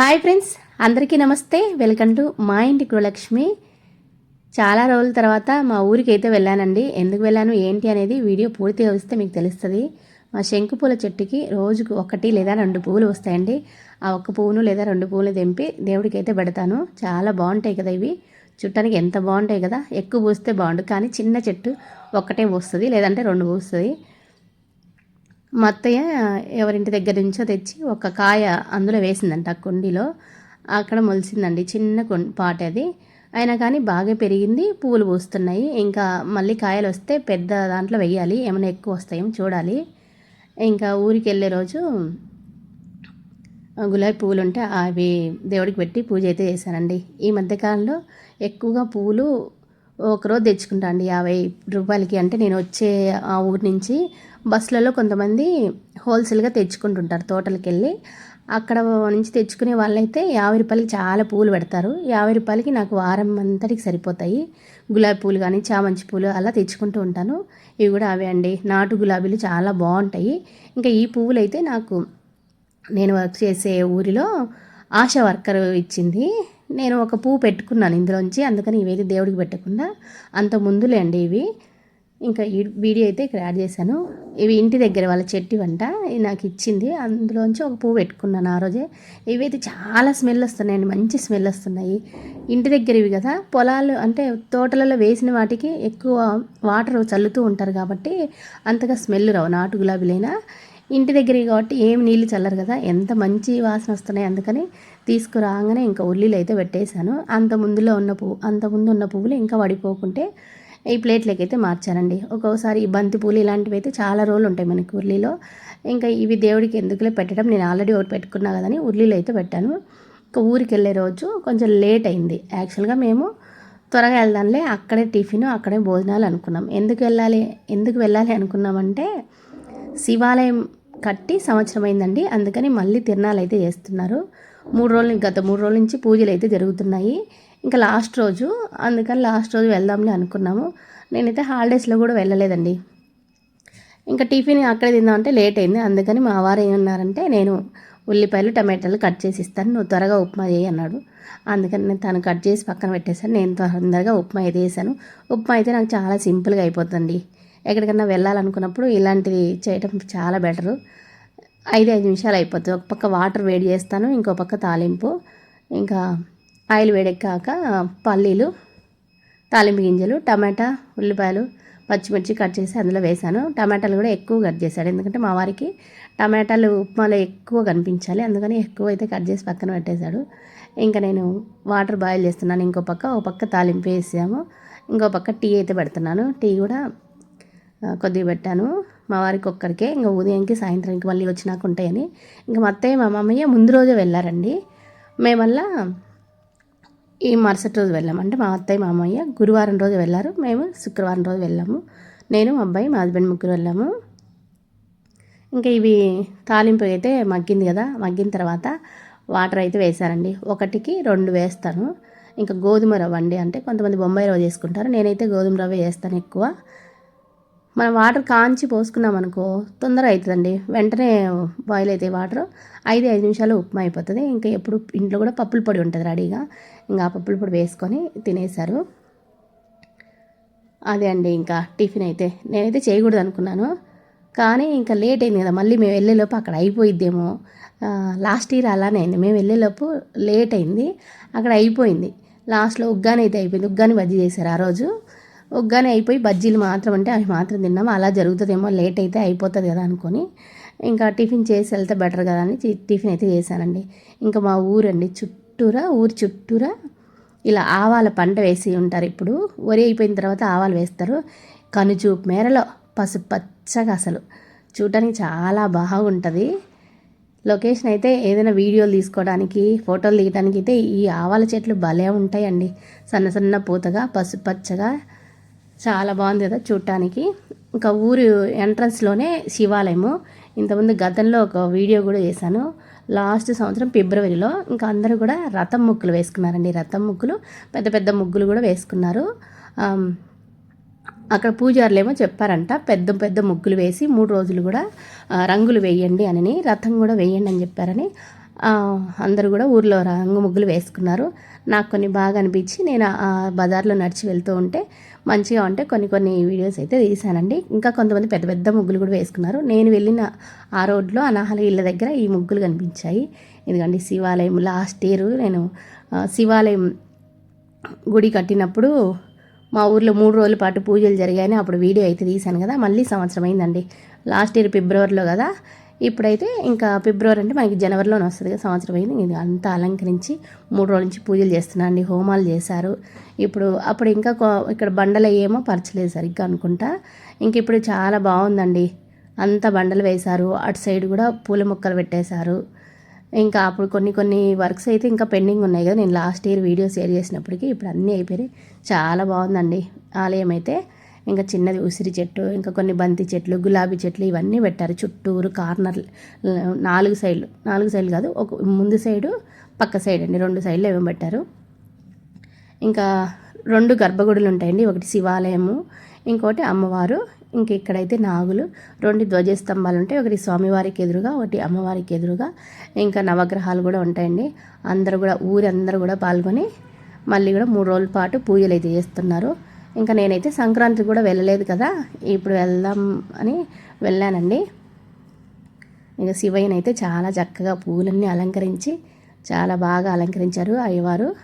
Hi friends అందరికీ నమస్తే. Welcome to మా ఇంటి గృహలక్ష్మి. చాలా రోజుల తర్వాత మా ఊరికి అయితే వెళ్ళానండి. ఎందుకు వెళ్ళాను ఏంటి అనేది వీడియో పూర్తిగా వస్తే మీకు తెలుస్తుంది. మా శంకు పూల చెట్టుకి రోజుకు ఒకటి లేదా రెండు పువ్వులు వస్తాయండి. ఆ ఒక్క పువ్వును లేదా రెండు పువ్వులు తెంపి దేవుడికి అయితే పెడతాను. చాలా బాగుంటాయి కదా ఇవి. చుట్టానికి ఎంత బాగుంటాయి కదా. ఎక్కువ పూస్తే బాగుండు. కానీ చిన్న చెట్టు ఒక్కటే పూస్తుంది లేదంటే రెండు పూస్తుంది. మా అత్తయ్య ఎవరింటి దగ్గర నుంచో తెచ్చి ఒక కాయ అందులో వేసిందంట ఆ కుండీలో. అక్కడ మొలిసిందండి. చిన్న కొం పాట అది. అయినా కానీ బాగా పెరిగింది. పువ్వులు పూస్తున్నాయి. ఇంకా మళ్ళీ కాయలు వస్తే పెద్ద దాంట్లో వెయ్యాలి ఏమైనా ఎక్కువ వస్తాయేమో చూడాలి. ఇంకా ఊరికి వెళ్ళే రోజు గులాబీ పువ్వులు ఉంటే అవి దేవుడికి పెట్టి పూజ అయితే చేశానండి. ఈ మధ్యకాలంలో ఎక్కువగా పువ్వులు ఒకరోజు తెచ్చుకుంటా అండి. యాభై రూపాయలకి అంటే నేను వచ్చే ఆ ఊరి నుంచి బస్సులలో కొంతమంది హోల్సేల్గా తెచ్చుకుంటుంటారు తోటలకు వెళ్ళి అక్కడ నుంచి తెచ్చుకునే వాళ్ళైతే యాభై రూపాయలకి చాలా పూలు పెడతారు. యాభై రూపాయలకి నాకు వారం అంతటికి సరిపోతాయి. గులాబీ పూలు కానీ చామంతి పూలు అలా తెచ్చుకుంటూ ఉంటాను. ఇవి కూడా అవే అండి. నాటు గులాబీలు చాలా బాగుంటాయి. ఇంకా ఈ పువ్వులు అయితే నాకు నేను వర్క్ చేసే ఊరిలో ఆశా వర్కర్ ఇచ్చింది. నేను ఒక పువ్వు పెట్టుకున్నాను ఇందులోంచి. అందుకని ఇవేది దేవుడికి పెట్టకుండా. అంత ముందులే అండి ఇవి. ఇంకా ఈ వీడియో అయితే ఇక్కడ యాడ్ చేశాను. ఇవి ఇంటి దగ్గర వాళ్ళ చెట్టు వంట. ఇది నాకు ఇచ్చింది. అందులోంచి ఒక పువ్వు పెట్టుకున్నాను ఆ రోజే. ఇవైతే చాలా స్మెల్ వస్తున్నాయండి. మంచి స్మెల్ వస్తున్నాయి. ఇంటి దగ్గర ఇవి కదా. పొలాలు అంటే తోటలలో వేసిన వాటికి ఎక్కువ వాటర్ చల్లుతూ ఉంటారు కాబట్టి అంతగా స్మెల్ రావు. నాటు గులాబీలైనా. ఇంటి దగ్గర కాబట్టి ఏమి నీళ్ళు చల్లరు కదా. ఎంత మంచి వాసన వస్తున్నాయి అందుకని తీసుకురాగానే ఇంకా ఉల్లిలు అయితే పెట్టేశాను. అంత ముందులో ఉన్న పువ్వు అంత ముందు ఉన్న పువ్వులు ఇంకా వడిపోకుంటే ఈ ప్లేట్లకి అయితే మార్చానండి ఒక్కోసారి ఈ బంతిపూలు ఇలాంటివి అయితే చాలా రోజులు ఉంటాయి మనకి ఉర్లీలో. ఇంకా ఇవి దేవుడికి ఎందుకులే పెట్టడం? నేను ఆల్రెడీ ఒకటి పెట్టుకున్నా కదని ఉర్లీలో అయితే పెట్టాను. ఇంకా ఊరికి వెళ్ళే రోజు కొంచెం లేట్ అయింది. యాక్చువల్గా మేము త్వరగా వెళ్దాంలే అక్కడే టిఫిన్ అక్కడే భోజనాలు అనుకున్నాం. ఎందుకు వెళ్ళాలి? ఎందుకు వెళ్ళాలి అనుకున్నామంటే శివాలయం కట్టి సంవత్సరం అయిందండి. అందుకని మళ్ళీ తిరణాలు అయితే చేస్తున్నారు. మూడు రోజులు గత మూడు రోజుల నుంచి పూజలు అయితే జరుగుతున్నాయి. ఇంకా లాస్ట్ రోజు అందుకని లాస్ట్ రోజు వెళ్దాంలే అనుకున్నాము. నేనైతే హాలిడేస్లో కూడా వెళ్ళలేదండి. ఇంకా టిఫిన్ అక్కడే తిందామంటే లేట్ అయింది. అందుకని మా వారు ఏమన్నారంటే నేను ఉల్లిపాయలు టమాటాలు కట్ చేసి ఇస్తాను. నువ్వు త్వరగా ఉప్మా చేయి అన్నాడు. అందుకని నేను తను కట్ చేసి పక్కన పెట్టేశాను. నేను తొందరగా ఉప్మా అయితే వేసాను ఉప్మా అయితే నాకు చాలా సింపుల్గా అయిపోతుంది ఎక్కడికన్నా వెళ్ళాలనుకున్నప్పుడు ఇలాంటివి చేయటం చాలా బెటరు. ఐదు ఐదు నిమిషాలు అయిపోతుంది ఒక పక్క వాటర్ వేడి చేస్తాను ఇంకో పక్క తాలింపు. ఇంకా ఆయిల్ వేడెక్కాక పల్లీలు తాలింపు గింజలు టమాటా ఉల్లిపాయలు పచ్చిమిర్చి కట్ చేసి అందులో వేశాను. టమాటాలు కూడా ఎక్కువ కట్ చేశాడు. ఎందుకంటే మా వారికి టమాటాలు ఉప్మాలో ఎక్కువ కనిపించాలి. అందుకని ఎక్కువ అయితే కట్ చేసి పక్కన పెట్టేశాడు. ఇంకా నేను వాటర్ బాయిల్ చేస్తున్నాను. ఇంకో పక్క ఒక పక్క తాలింపు వేసాము. ఇంకో పక్క టీ అయితే పెడుతున్నాను. టీ కూడా కొద్దిగా పెట్టాను. మా వారికి ఒక్కరికే. ఇంకా ఉదయంకి సాయంత్రానికి మళ్ళీ వచ్చినాక ఉంటాయని. ఇంకా మా అత్తయ్య మా మమ్మయ్య ముందు రోజే వెళ్ళారండి. మేమల్లా ఈ మరుసటి రోజు వెళ్ళాము అంటే మా అత్తయ్య మా అమ్మయ్య గురువారం రోజు వెళ్ళారు. మేము శుక్రవారం రోజు వెళ్ళాము. నేను మా అబ్బాయి మా హస్బెండ్ ముగ్గురు వెళ్ళాము. ఇంకా ఇవి తాలింపు అయితే మగ్గింది కదా. మగ్గిన తర్వాత వాటర్ అయితే వేశారండి. ఒకటికి రెండు వేస్తాను. ఇంకా గోధుమ రవ్వ అండి. అంటే కొంతమంది బొంబాయి రవ్వ చేసుకుంటారు. నేనైతే గోధుమ రవ్వ వేస్తాను ఎక్కువ. మనం వాటర్ కాంచి పోసుకున్నాం అనుకో తొందర అవుతుందండి వెంటనే బాయిల్ అయితే వాటర్ ఐదు ఐదు నిమిషాలు ఉప్మా అయిపోతుంది. ఇంకా ఎప్పుడు ఇంట్లో కూడా పప్పుల పొడి ఉంటుంది రెడీగా. ఇంకా ఆ పప్పుల పొడి వేసుకొని తినేశారు. అదే అండి ఇంకా టిఫిన్ అయితే. నేనైతే చేయకూడదు అనుకున్నాను. కానీ ఇంకా లేట్ అయింది కదా మళ్ళీ మేము వెళ్ళేలోపు అక్కడ అయిపోయిద్దేమో. లాస్ట్ ఇయర్ అలానే అయింది. మేము వెళ్ళేలోపు లేట్ అయింది. అక్కడ అయిపోయింది. లాస్ట్లో ఉగ్గాని అయితే అయిపోయింది. ఉగ్గాని బజ్జీ చేశారు ఆ రోజు. ఒగ్గానే అయిపోయి బజ్జీలు మాత్రం అంటే అవి మాత్రం తిన్నాము అలా జరుగుతుందేమో లేట్ అయితే అయిపోతుంది కదా అనుకొని ఇంకా టిఫిన్ చేసి వెళ్తే బెటర్ కదా అని టిఫిన్ అయితే చేశానండి. ఇంకా మా ఊరండి చుట్టూరా ఊరు చుట్టూరా ఇలా ఆవాల పంట వేసి ఉంటారు ఇప్పుడు. వరి అయిపోయిన తర్వాత ఆవాలు వేస్తారు. కనుచూపు మేరలో పసుపు పచ్చగా అసలు. చూడటానికి చాలా బాగుంటుంది. లొకేషన్ అయితే ఏదైనా వీడియోలు తీసుకోవడానికి ఫోటోలు దిగడానికి అయితే ఈ ఆవాల చెట్లు భలే ఉంటాయండి. సన్న సన్న పూతగా పసుపు పచ్చగా. చాలా బాగుంది కదా చూడటానికి ఇంకా ఊరు ఎంట్రన్స్లోనే శివాలయము. ఇంతకుముందు గతంలో ఒక వీడియో కూడా చేశాను. లాస్ట్ సంవత్సరం ఫిబ్రవరిలో ఇంకా అందరూ కూడా రథం ముగ్గులు వేసుకున్నారండి. రథం ముగ్గులు పెద్ద పెద్ద ముగ్గులు కూడా వేసుకున్నారు. అక్కడ పూజారులు ఏమో చెప్పారంట పెద్ద పెద్ద ముగ్గులు వేసి మూడు రోజులు కూడా రంగులు వేయండి అని రథం కూడా వేయండి అని చెప్పారని. అందరూ కూడా ఊర్లో రంగు ముగ్గులు వేసుకున్నారు. నాకు కొన్ని బాగా అనిపించి నేను ఆ బజార్లో నడిచి వెళ్తూ ఉంటే మంచిగా ఉంటే కొన్ని కొన్ని వీడియోస్ అయితే తీశానండి. ఇంకా కొంతమంది పెద్ద పెద్ద ముగ్గులు కూడా వేసుకున్నారు. నేను వెళ్ళిన ఆ రోడ్లో అనాహల ఇళ్ళ దగ్గర ఈ ముగ్గులు కనిపించాయి. ఎందుకంటే శివాలయం లాస్ట్ ఇయర్ నేను శివాలయం గుడి కట్టినప్పుడు మా ఊర్లో మూడు రోజుల పాటు పూజలు జరిగాయని అప్పుడు వీడియో అయితే తీశాను కదా మళ్ళీ సంవత్సరం అయిందండి. లాస్ట్ ఇయర్ ఫిబ్రవరిలో కదా ఇప్పుడైతే ఇంకా ఫిబ్రవరి అంటే మనకి జనవరిలోనే వస్తుంది కదా సంవత్సరం అయింది. ఇది అంతా అలంకరించి మూడు రోజుల నుంచి పూజలు చేస్తున్నాను అండి హోమాలు చేశారు. ఇప్పుడు అప్పుడు ఇంకా కొ- ఇక్కడ బండలు ఏమో పరచలేదు సరిగ్గా అనుకుంటా. ఇంక ఇప్పుడు చాలా బాగుందండి. అంతా బండలు వేశారు. అటు సైడ్ కూడా పూల మొక్కలు పెట్టేశారు. ఇంకా అప్పుడు కొన్ని కొన్ని వర్క్స్ అయితే ఇంకా పెండింగ్ ఉన్నాయి కదా. నేను లాస్ట్ ఇయర్ వీడియో షేర్ చేసినప్పటికీ ఇప్పుడు అన్నీ అయిపోయినాయి. చాలా బాగుందండి ఆలయం అయితే. ఇంకా చిన్నది ఉసిరి చెట్టు ఇంకా కొన్ని బంతి చెట్లు గులాబీ చెట్లు ఇవన్నీ పెట్టారు. చుట్టూరు కార్నర్ నాలుగు సైడ్లు నాలుగు సైడ్లు కాదు ఒక ముందు సైడు పక్క సైడ్ అండి రెండు సైడ్లు ఏమో పెట్టారు. ఇంకా రెండు గర్భగుడులు ఉంటాయండి ఒకటి శివాలయము ఇంకోటి అమ్మవారు ఇంక ఇక్కడైతే నాగులు రెండు ధ్వజస్తంభాలు ఉంటాయి ఒకటి స్వామివారికి ఎదురుగా ఒకటి అమ్మవారికి ఎదురుగా ఇంకా నవగ్రహాలు కూడా ఉంటాయండి. అందరూ కూడా ఊరందరూ కూడా పాల్గొని మళ్ళీ కూడా మూడు రోజుల పాటు పూజలు అయితే చేస్తున్నారు. ఇంకా నేనైతే సంక్రాంతి కూడా వెళ్ళలేదు కదా. ఇప్పుడు వెళ్దాం అని వెళ్ళానండి. ఇంకా శివయ్యనైతే చాలా చక్కగా పూలన్నీ అలంకరించి చాలా బాగా అలంకరించారు అయ్యవారు.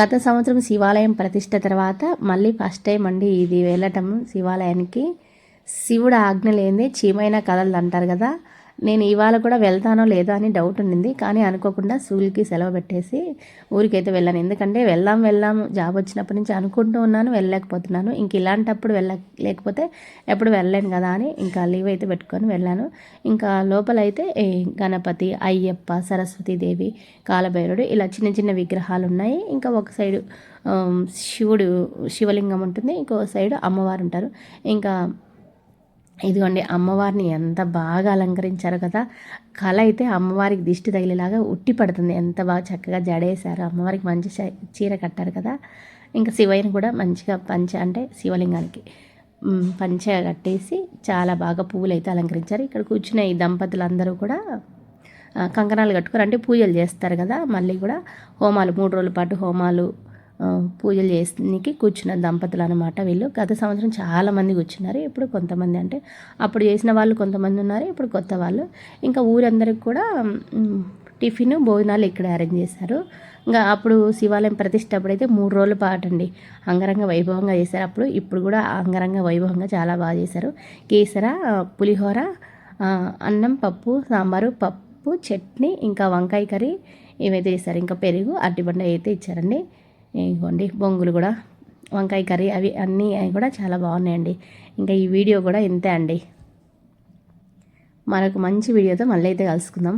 గత సంవత్సరం శివాలయం ప్రతిష్ట తర్వాత మళ్ళీ ఫస్ట్ టైం అండి ఇది వెళ్ళటం శివాలయానికి. శివుడు ఆజ్ఞ లేనిదే చీమైన కథలు అంటారు కదా. నేను ఇవాళ కూడా వెళ్తానో లేదో అని డౌట్ ఉండింది కానీ అనుకోకుండా స్కూల్కి సెలవు పెట్టేసి ఊరికైతే వెళ్ళాను. ఎందుకంటే వెళ్దాం వెళ్దాం జాబ్ వచ్చినప్పటి నుంచి అనుకుంటూ ఉన్నాను వెళ్ళలేకపోతున్నాను. ఇంక ఇలాంటప్పుడు వెళ్ళ లేకపోతే ఎప్పుడు వెళ్ళలేను కదా అని ఇంకా లీవ్ అయితే పెట్టుకొని వెళ్ళాను. ఇంకా లోపలైతే గణపతి అయ్యప్ప సరస్వతీదేవి కాలభైరుడు ఇలా చిన్న చిన్న విగ్రహాలు ఉన్నాయి. ఇంకా ఒక సైడు శివుడు శివలింగం ఉంటుంది. ఇంకో సైడు అమ్మవారు ఉంటారు. ఇంకా ఇదిగోండి అమ్మవారిని ఎంత బాగా అలంకరించారు కదా. కళ అయితే అమ్మవారికి దిష్టి తగిలేలాగా ఉట్టి పడుతుంది. ఎంత బాగా చక్కగా జడేశారు. అమ్మవారికి మంచి చ- చీర కట్టారు కదా. ఇంకా శివయ్యని కూడా మంచిగా పంచ అంటే శివలింగానికి పంచ కట్టేసి చాలా బాగా పువ్వులు అయితే అలంకరించారు. ఇక్కడ కూర్చున్న ఈ దంపతులందరూ కూడా కంకణాలు కట్టుకోరు అంటే పూజలు చేస్తారు కదా. మళ్ళీ కూడా హోమాలు మూడు రోజుల పాటు హోమాలు పూజలు చేసడానికి కూర్చున్న దంపతులు అనమాట వీళ్ళు. గత సంవత్సరం చాలా మంది కూర్చున్నారు. ఇప్పుడు కొంతమంది అంటే అప్పుడు చేసిన వాళ్ళు కొంతమంది ఉన్నారు. ఇప్పుడు కొత్త వాళ్ళు. ఇంకా ఊరందరికి కూడా టిఫిన్ భోజనాలు ఇక్కడ అరేంజ్ చేశారు. ఇంకా అప్పుడు శివాలయం ప్రతిష్ట అప్పుడైతే మూడు రోజుల పాటు అండి. అంగరంగ వైభవంగా చేశారు. అప్పుడు ఇప్పుడు కూడా అంగరంగ వైభవంగా చాలా బాగా చేశారు. కేసర పులిహోర అన్నం పప్పు సాంబారు పప్పు చట్నీ ఇంకా వంకాయ కర్రీ ఇవైతే చేశారు. ఇంకా పెరుగు అరటిబండ అయితే ఇచ్చారండి. ఇంకోండి బొంగులు కూడా వంకాయ కర్రీ అవి అన్నీ అవి కూడా చాలా బాగున్నాయండి. ఇంకా ఈ వీడియో కూడా ఇంతే అండి. మరొక మంచి వీడియోతో మళ్ళీ అయితే కలుసుకుందాం.